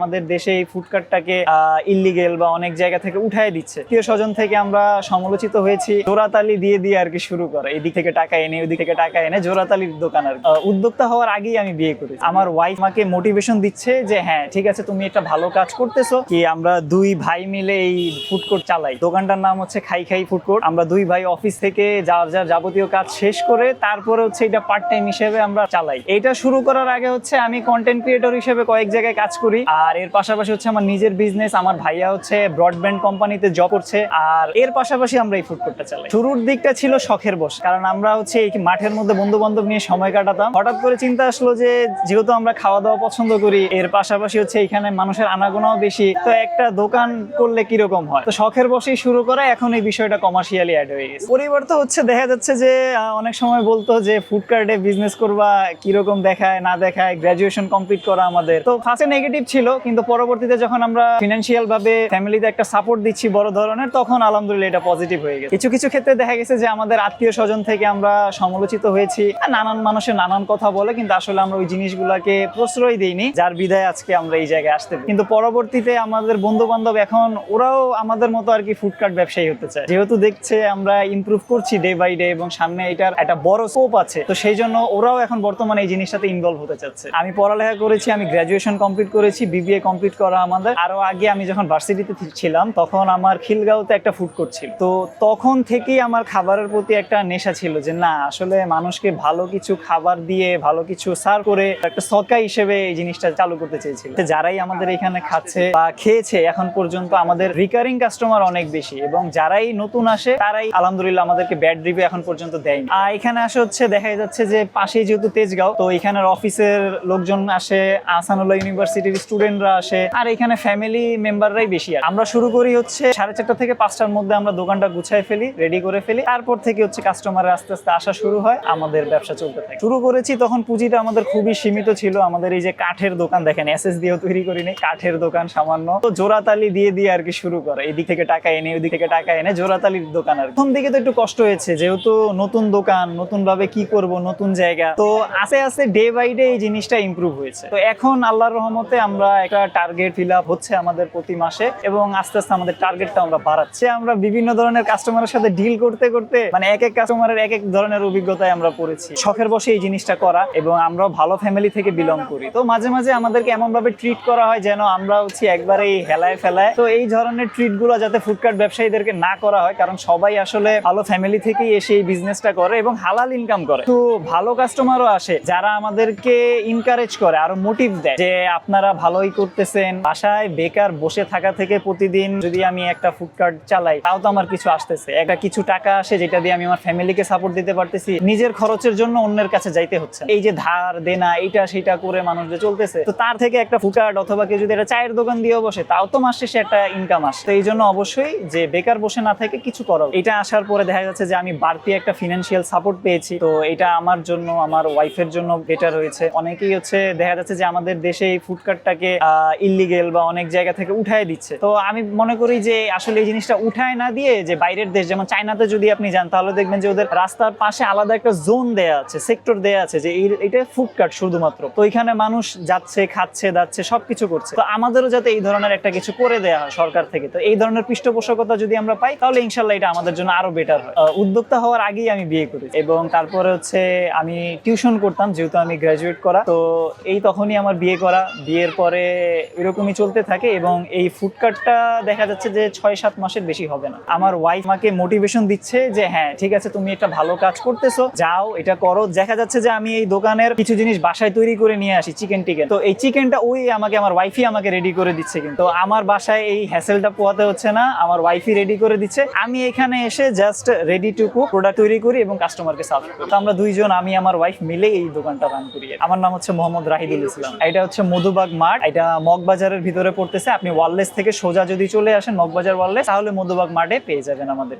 আমাদের দেশে এই ফুডকার্টটাকে ইলিগেল বা অনেক জায়গা থেকে উঠায় দিচ্ছে। প্রিয় স্বজন থেকে আমরা সমালোচিত হয়েছি। জোরাতালি দিয়ে দিয়ে আর কি শুরু করে। এদিক থেকে টাকা এনে ওদিক থেকে টাকা এনে জোরাতালির দোকান আর উদ্যোক্তা হওয়ার আগেই আমি বিয়ে করেছি আমার ওয়াইফ আমাকে মোটিভেশন দিচ্ছে যে হ্যাঁ ঠিক আছে, তুমি একটা ভালো কাজ করতেছো। কি আমরা দুই ভাই মিলে এই ফুড কোর্ট চালাই। দোকানটার নাম হচ্ছে খাই খাই ফুড কোর্ট আমরা দুই ভাই অফিস থেকে যার যার যাবতীয় কাজ শেষ করে তারপরে হচ্ছে এটা পার্ট টাইম হিসেবে আমরা চালাই। এটা শুরু করার আগে হচ্ছে আমি কন্টেন্ট ক্রিয়েটর হিসেবে কয়েক জায়গায় কাজ করি। আর এর পাশাপাশি হচ্ছে আমার নিজের বিজনেস আমার ভাইয়া হচ্ছে ব্রডব্যান্ড কোম্পানিতে জব করছে, আর এর পাশাপাশি আমরা এই ফুড কোর্টটা চালাই। শুরুর দিকটা ছিল শখের বস, কারণ আমরা হচ্ছে এই মাঠের মধ্যে বন্ধু বান্ধব নিয়ে সময় কাটাতাম। হঠাৎ করে চিন্তা আসলো যে, যেহেতু আমরা খাওয়া দাওয়া পছন্দ করি, এর পাশাপাশি হচ্ছে এখানে মানুষের আনাগোনাও বেশি, তো একটা দোকান করলে কীরকম হয়? তো শখের বসেই শুরু করা, এখন এই বিষয়টা কমার্শিয়ালি অ্যাড হয়ে গেছে। পরিবার তো হচ্ছে, দেখা যাচ্ছে যে অনেক সময় বলতো যে ফুড কার্টে বিজনেস করবা, কীরকম দেখায়, না দেখায় গ্রাজুয়েশন কমপ্লিট করা আমাদের। তো ফার্স্টে নেগেটিভ ছিল কিন্তু পরবর্তীতে যখন আমরা ফিনান্সিয়াল ভাবে ফ্যামিলিতে একটা সাপোর্ট দিচ্ছি বড় ধরনের, তখন আলহামদুলিল্লাহ এটা পজিটিভ হয়ে গেছে। কিছু কিছু ক্ষেত্রে দেখা গেছে যে আমাদের আত্মীয় স্বজন থেকে আমরা সমালোচিত হয়েছি নানান মানুষের নানান কথা বলে, কিন্তু আসলে আমরা ওই জিনিসগুলোকে প্রশ্রয় দিইনি, যার বিদায় আজকে আমরা এই জায়গায় আসতে কিন্তু পরবর্তীতে আমাদের বন্ধু বান্ধব এখন, ওরাও আমাদের মতো আর কি ফুডকার্ট ব্যবসায়ী হতে চায়। যেহেতু দেখছে আমরা ইমপ্রুভ করছি ডে বাই ডে এবং সামনে এটার একটা বড় স্কোপ আছে, তো সেই জন্য ওরাও এখন বর্তমানে এই জিনিসটাতে ইনভলভ হতে চাচ্ছে। আমি পড়ালেখা করেছি, আমি গ্রাজুয়েশন কমপ্লিট করেছি বিবিএ কমপ্লিট করা আমাদের। আরও আগে আমি যখন ভার্সিটিতে ছিলাম, তখন আমার খিলগাঁওতে একটা ফুড কোর্ট ছিল। তো তখন থেকেই আমার খাবারের প্রতি একটা নেশা ছিল যে, না, আসলে মানুষকে ভালো কিছু খাবার দিয়ে, ভালো কিছু সার্ভ করে একটা সদকা হিসেবে এই জিনিসটা চালু করতে চেয়েছিল। যারাই আমাদের এখানে খাচ্ছে বা খেয়েছে, এখন পর্যন্ত আমাদের রিকারিং কাস্টমার অনেক বেশি এবং যারাই নতুন আসে, তারাই আলহামদুলিল্লাহ আমাদেরকে ব্যাড রিভিউ এখন পর্যন্ত দেয়নি। আর এখানে আসে হচ্ছে, দেখা যাচ্ছে যে পাশেই যেহেতু তেজগাঁও, তো এখানের অফিসের লোকজন আসে আসানুল্লাহ ইউনিভার্সিটির স্টুডেন্টরা আসে, আর এখানে ফ্যামিলি মেম্বাররাই বেশি আর। আমরা শুরু করি হচ্ছে সাড়ে চারটা থেকে পাঁচটার মধ্যে আমরা দোকানটা গুছাই ফেলি রেডি করে ফেলি, তারপর থেকে হচ্ছে কাস্টমারের আস্তে আস্তে আসা শুরু হয়, আমাদের ব্যবসা চলতে থাকে। শুরু করেছি তখন পুঁজিটা আমাদের খুবই সীমিত ছিল, আমাদের এই যে কাঠের দোকান, দেখেন এসএস দিয়েও তৈরি করিনি, কাঠের দোকান সামান্য। তো জোড়াতালি দিয়ে দিয়ে আর কি শুরু করে, এদিক থেকে টাকা এনে, ওদিক থেকে টাকা এনে জোড়াতালির দোকান আর। প্রথম দিকে তো একটু কষ্ট হয়েছে, যেহেতু নতুন দোকান নতুন ভাবে কি করব, নতুন জায়গা, তো আস্তে আস্তে ডে বাই ডে এই জিনিসটা ইমপ্রুভ হয়েছে। তো এখন আল্লাহর রহমতে আমরা একটা টার্গেট ফিল আপ হচ্ছে আমাদের প্রতি মাসে এবং আস্তে আস্তে আমাদের টার্গেটটা আমরা বাড়াচ্ছি। আমরা বিভিন্ন ধরনের কাস্টমারের সাথে ডিল করতে করতে মানে এক এক কাস্টমারের এক এক ধরনের অভিজ্ঞতায় আমরা পড়েছি। শখের বসে এই জিনিসটা করা এবং আমরা ভালো ফ্যামিলি থেকে বিলং করি। তো মাঝে মাঝে আমাদেরকে এমন ভাবে ট্রিট করা হয় যেন আমরা হচ্ছে একবারে এই হেলায় ফেলায়। তো এই ধরনের ট্রিটগুলো যাতে ফুডকার্ট ব্যবসায়ীদেরকে না করা হয়, কারণ সবাই আসলে ভালো ফ্যামিলি থেকেই এসে এই বিজনেসটা করে এবং হালাল ইনকাম করে। তো ভালো কাস্টমারও আসে, যারা আমাদেরকে ইনকারেজ করে, আরও মোটিভ দেয় যে আপনারা ভালোই করতেছেন। বাসায় বেকার বসে থাকা থেকে প্রতিদিন যদি আমি একটা ফুডকার্ট চালাই, তাও তো আমার কিছু আসতেছে। একটা কিছু টাকা আসে যেটা দিয়ে আমি আমার ফ্যামিলিকে সাপোর্ট দিতে পারতেছি। নিজের খরচের জন্য অন্যের কাছে যাইতে হচ্ছে এই যে ধার, দেনা, এইটা সেটা করে মানুষ যে চলতেছে। তো তার থেকে একটা ফুডকার্ট অথবা কেউ যদি একটা চায়ের দোকান দিয়ে বসে, তাও তো মাস শেষে একটা ইনকাম আসে। তো এই জন্য অবশ্যই যে বেকার বসে না থেকে কিছু করো। এটা আসার পরে দেখা যাচ্ছে যে আমি বাড়তি একটা ফিনান্সিয়াল সাপোর্ট পেয়েছি। তো এটা আমার জন্য, আমার ওয়াইফের জন্য বেটার হয়েছে। অনেকেই হচ্ছে, দেখা যাচ্ছে যে আমাদের দেশে এই ফুডকার্টটাকে ইলিগেল বা অনেক জায়গা থেকে উঠায় দিচ্ছে। তো আমি মনে করি যে আসলে এই জিনিসটা উঠায় না দিয়ে যে বাইরের দেশ, যেমন চায়নাতে যদি আপনি যান, তাহলে দেখবেন যে ওদের রাস্তার পাশে আলাদা একটা জোন দেয়া আছে সেক্টর দেয়া আছে যে এটা ফুডকার্ট শুধুমাত্র। তো এখানে মানুষ যাচ্ছে, খাচ্ছে, দাচ্ছে, সবকিছু করছে। তো আমাদেরও যাতে এই ধরনের একটা কিছু করে দেয়া হয় সরকার থেকে। তো এই ধরনের পৃষ্ঠপোষকতা যদি আমরা পাই, তাহলে ইনশাল্লাহ এটা আমাদের জন্য আরও বেটার হয়। উদ্যোক্তা হওয়ার আগেই আমি বিয়ে করি এবং তারপরে হচ্ছে আমি টিউশন করতাম, যেহেতু আমি গ্রাজুয়েট করা। তো এই তখনই আমার বিয়ে করা। বিয়ের পরে এরকমই চলতে থাকে এবং এই ফুডকার্টটা দেখা যাচ্ছে যে ছয় সাত মাসের বেশি হবে না। আমার ওয়াইফ আমাকে মোটিভেশন দিচ্ছে যে হ্যাঁ ঠিক আছে, তুমি একটা ভালো কাজ করতেছো, যাও, এটা করো। দেখা যাচ্ছে যে আমি এই দোকানের কিছু জিনিস বাসায় তৈরি করে নিয়ে আসি চিকেন টিকেন। তো এই চিকেনটা ওই আমাকে, আমার ওয়াইফই আমাকে রেডি করে দিচ্ছে কিন্তু। আমার বাসায় এই হ্যাসেলটা পোয়াতে হচ্ছে না, আমার ওয়াইফই রেডি করে দিচ্ছে। আমি এখানে এসে just ready to cook product তৈরি করি এবং কাস্টমারকে সার্ভ করি। তো আমরা দুইজন, আমি, আমার ওয়াইফ মিলে এই দোকানটা রান করি। আমার নাম হচ্ছে মোহাম্মদ রাহিদুল ইসলাম। এটা হচ্ছে মধুবাগ মাঠ। এটা মগবাজারের ভিতরে পড়তেছে। আপনি ওয়ারলেস থেকে সোজা যদি চলে আসেন মগবাজার ওয়ারলেস, তাহলে মধুবাগ মাঠে পেয়ে যাবেন আমাদেরকে।